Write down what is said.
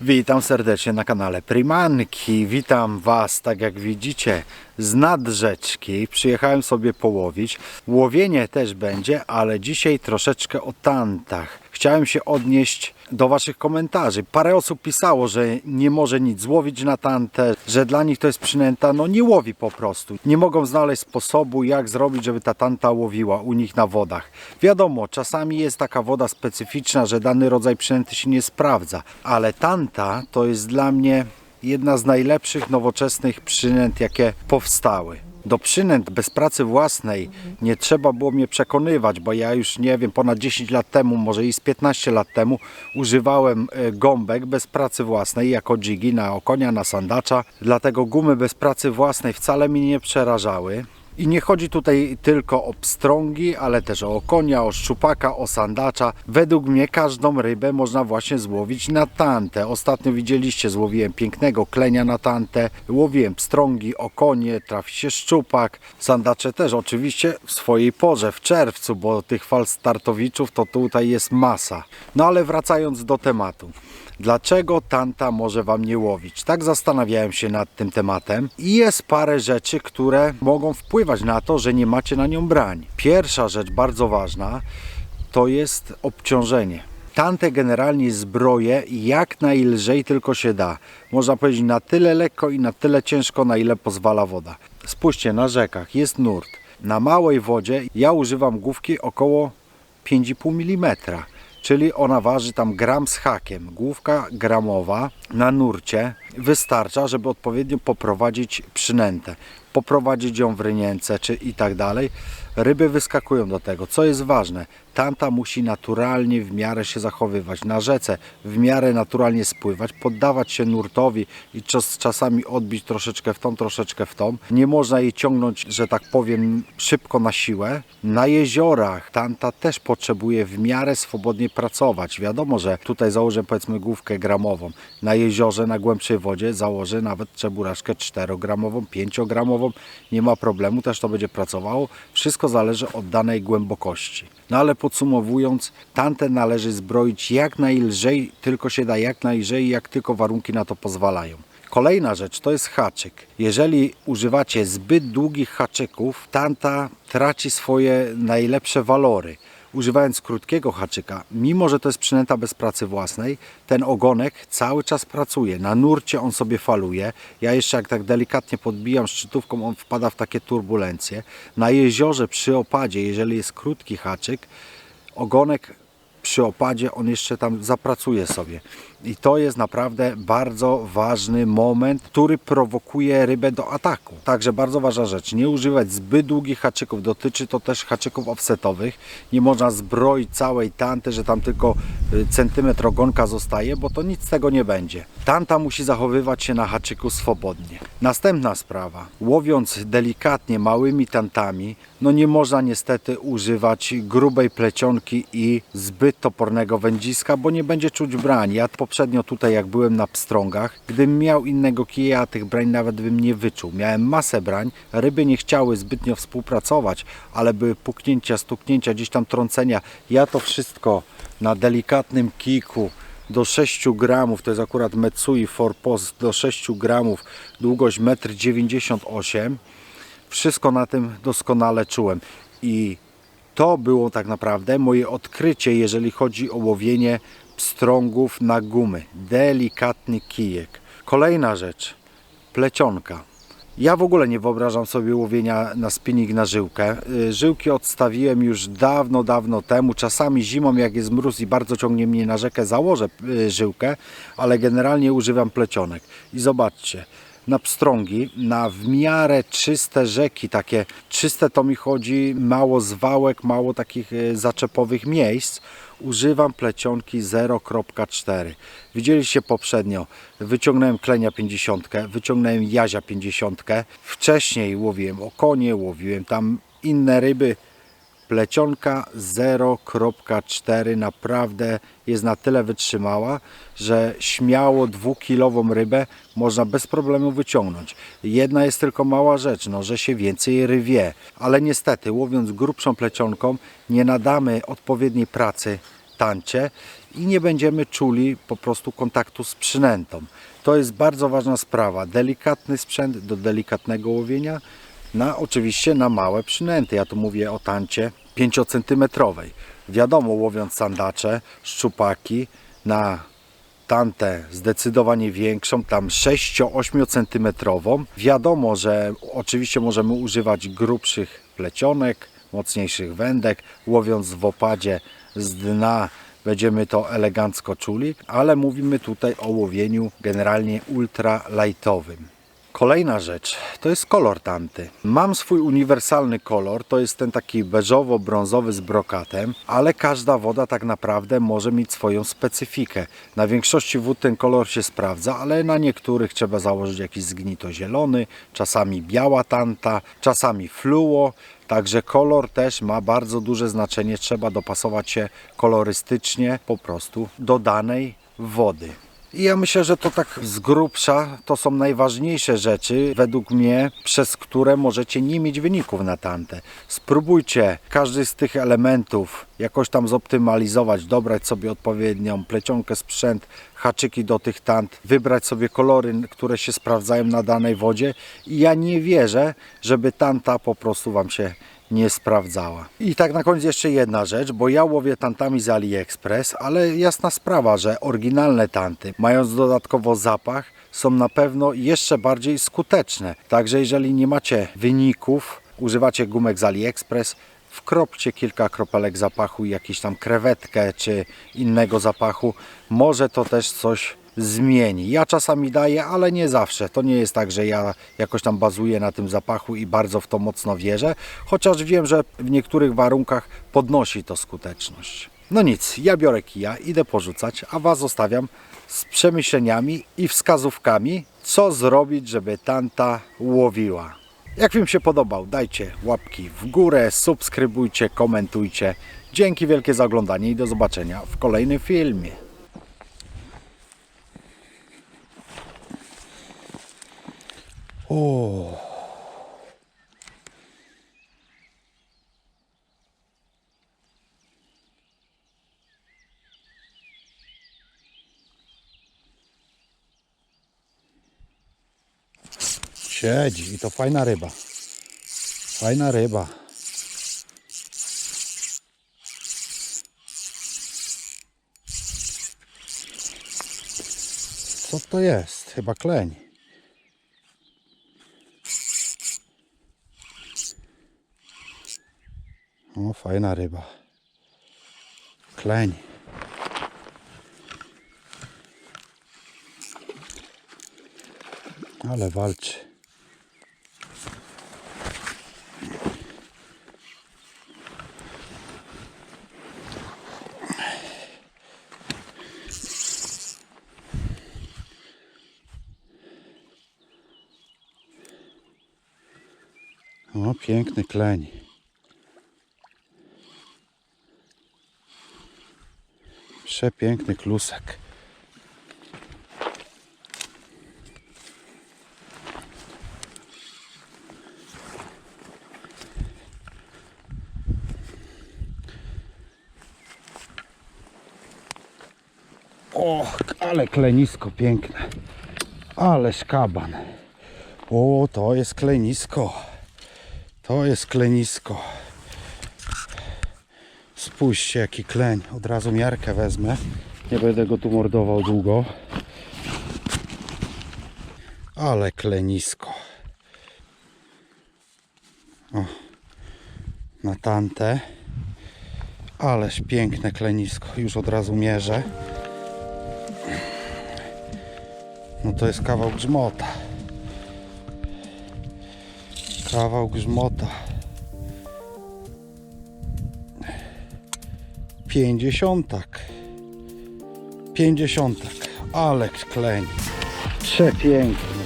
Witam serdecznie na kanale Prymanki. Witam Was, tak jak widzicie, z nadrzeczki. Przyjechałem sobie połowić. Łowienie też będzie, ale dzisiaj troszeczkę o tantach. Chciałem się odnieść do Waszych komentarzy. Parę osób pisało, że nie może nic złowić na tantę, że dla nich to jest przynęta. No nie łowi po prostu. Nie mogą znaleźć sposobu, jak zrobić, żeby ta tanta łowiła u nich na wodach. Wiadomo, czasami jest taka woda specyficzna, że dany rodzaj przynęty się nie sprawdza, ale tanta to jest dla mnie jedna z najlepszych nowoczesnych przynęt, jakie powstały. Do przynęt bez pracy własnej nie trzeba było mnie przekonywać, bo ja już nie wiem, ponad 10 lat temu, może i z 15 lat temu używałem e, gąbek bez pracy własnej jako dżigi na okonia, na sandacza. Dlatego gumy bez pracy własnej wcale mi nie przerażały. I nie chodzi tutaj tylko o pstrągi, ale też o konia, o szczupaka, o sandacza. Według mnie każdą rybę można właśnie złowić na tantę. Ostatnio widzieliście, złowiłem pięknego klenia na tantę, łowiłem pstrągi, okonie, trafi się szczupak. Sandacze też oczywiście w swojej porze, w czerwcu, bo tych fal startowiczów to tutaj jest masa. No ale wracając do tematu. Dlaczego tanta może Wam nie łowić? Tak zastanawiałem się nad tym tematem i jest parę rzeczy, które mogą wpływać na to, że nie macie na nią brań. Pierwsza rzecz bardzo ważna to jest obciążenie. Tantę generalnie zbroję jak najlżej tylko się da. Można powiedzieć na tyle lekko i na tyle ciężko, na ile pozwala woda. Spójrzcie, na rzekach jest nurt. Na małej wodzie ja używam główki około 5,5 mm czyli ona waży tam gram z hakiem. Główka gramowa na nurcie wystarcza, żeby odpowiednio poprowadzić przynętę, poprowadzić ją w rynience czy i tak dalej. Ryby wyskakują do tego. Co jest ważne, tanta musi naturalnie w miarę się zachowywać. Na rzece w miarę naturalnie spływać, poddawać się nurtowi i czas, czasami odbić troszeczkę w tą, troszeczkę w tą. Nie można jej ciągnąć, że tak powiem, szybko na siłę. Na jeziorach tanta też potrzebuje w miarę swobodnie pracować. Wiadomo, że tutaj założę powiedzmy główkę gramową. Na jeziorze, na głębszej wodzie założę nawet czeburaszkę 4-gramową, 5-gramową. Nie ma problemu, też to będzie pracowało. Wszystko zależy od danej głębokości. No ale podsumowując, tantę należy zbroić jak najlżej, tylko się da jak najlżej, jak tylko warunki na to pozwalają. Kolejna rzecz to jest haczyk. Jeżeli używacie zbyt długich haczyków, tanta traci swoje najlepsze walory. Używając krótkiego haczyka, mimo że to jest przynęta bez pracy własnej, ten ogonek cały czas pracuje. Na nurcie on sobie faluje. Ja jeszcze jak tak delikatnie podbijam szczytówką, on wpada w takie turbulencje. Na jeziorze przy opadzie, jeżeli jest krótki haczyk, ogonek przy opadzie on jeszcze tam zapracuje sobie. I to jest naprawdę bardzo ważny moment, który prowokuje rybę do ataku. Także bardzo ważna rzecz, nie używać zbyt długich haczyków. Dotyczy to też haczyków offsetowych. Nie można zbroić całej tanty, że tam tylko y, centymetr ogonka zostaje, bo to nic z tego nie będzie. Tanta musi zachowywać się na haczyku swobodnie. Następna sprawa. Łowiąc delikatnie małymi tantami, no nie można niestety używać grubej plecionki i zbyt topornego wędziska, bo nie będzie czuć brań. Ja poprzednio tutaj jak byłem na pstrągach, gdybym miał innego kija, tych brań nawet bym nie wyczuł. Miałem masę brań, ryby nie chciały zbytnio współpracować, ale były puknięcia, stuknięcia, gdzieś tam trącenia. Ja to wszystko na delikatnym kiku do 6 gramów, to jest akurat Metsui Forpost, do 6 gramów, długość 1,98 m. Wszystko na tym doskonale czułem i to było tak naprawdę moje odkrycie, jeżeli chodzi o łowienie pstrągów na gumy. Delikatny kijek. Kolejna rzecz, plecionka. Ja w ogóle nie wyobrażam sobie łowienia na spinning na żyłkę. Y, Żyłki odstawiłem już dawno, dawno temu. Czasami zimą, jak jest mróz i bardzo ciągnie mnie na rzekę, założę y, żyłkę, ale generalnie używam plecionek. I zobaczcie, na pstrągi, na w miarę czyste rzeki, takie czyste to mi chodzi, mało zwałek, mało takich e, zaczepowych miejsc, używam plecionki 0.4. Widzieliście poprzednio, wyciągnąłem klenia 50, wyciągnąłem jazia 50, wcześniej łowiłem okonie, łowiłem tam inne ryby, plecionka 0.4 naprawdę jest na tyle wytrzymała, że śmiało dwukilową rybę można bez problemu wyciągnąć. Jedna jest tylko mała rzecz, no, że się więcej rywie, ale niestety łowiąc grubszą plecionką nie nadamy odpowiedniej pracy tancie i nie będziemy czuli po prostu kontaktu z przynętą. To jest bardzo ważna sprawa. Delikatny sprzęt do delikatnego łowienia, na oczywiście na małe przynęty. Ja tu mówię o tancie 5 cm. Wiadomo, łowiąc sandacze, szczupaki na tantę zdecydowanie większą, tam 6-8 centymetrową. Wiadomo, że oczywiście możemy używać grubszych plecionek, mocniejszych wędek, łowiąc w opadzie z dna będziemy to elegancko czuli, ale mówimy tutaj o łowieniu generalnie ultra lightowym. Kolejna rzecz to jest kolor tanty. Mam swój uniwersalny kolor, to jest ten taki beżowo-brązowy z brokatem, ale każda woda tak naprawdę może mieć swoją specyfikę. Na większości wód ten kolor się sprawdza, ale na niektórych trzeba założyć jakiś zgnito zielony, czasami biała tanta, czasami fluo. Także kolor też ma bardzo duże znaczenie. Trzeba dopasować się kolorystycznie po prostu do danej wody. I ja myślę, że to tak z grubsza to są najważniejsze rzeczy, według mnie, przez które możecie nie mieć wyników na tantę. Spróbujcie każdy z tych elementów jakoś tam zoptymalizować, dobrać sobie odpowiednią plecionkę, sprzęt, haczyki do tych tant, wybrać sobie kolory, które się sprawdzają na danej wodzie i ja nie wierzę, żeby tanta po prostu Wam się nie sprawdzała. I tak na koniec jeszcze jedna rzecz, bo ja łowię tantami z AliExpress, ale jasna sprawa, że oryginalne tanty, mając dodatkowo zapach, są na pewno jeszcze bardziej skuteczne. Także jeżeli nie macie wyników, używacie gumek z AliExpress, wkropcie kilka kropelek zapachu, jakąś tam krewetkę czy innego zapachu. Może to też coś zmieni. Ja czasami daję, ale nie zawsze. To nie jest tak, że ja jakoś tam bazuję na tym zapachu i bardzo w to mocno wierzę, chociaż wiem, że w niektórych warunkach podnosi to skuteczność. No nic, ja biorę kija, idę porzucać, a Was zostawiam z przemyśleniami i wskazówkami, co zrobić, żeby tanta łowiła. Jak Wam się podobał, dajcie łapki w górę, subskrybujcie, komentujcie. Dzięki wielkie za oglądanie i do zobaczenia w kolejnym filmie. O. Siedzi i to fajna ryba. Fajna ryba. Co to jest? Chyba kleń. O, fajna ryba. Kleń. Ale walczy. O, piękny kleń. Przepiękny klusek. Och, ale klenisko piękne. Ale szkaban. O, to jest klenisko. To jest klenisko. Spójrzcie jaki kleń. Od razu miarkę wezmę. Nie będę go tu mordował długo. Ale klenisko. O, na tantę. Ależ piękne klenisko. Już od razu mierzę. No to jest kawał grzmota. Kawał grzmota. Pięćdziesiątak. Pięćdziesiątak. Ale kleń. Przepiękny.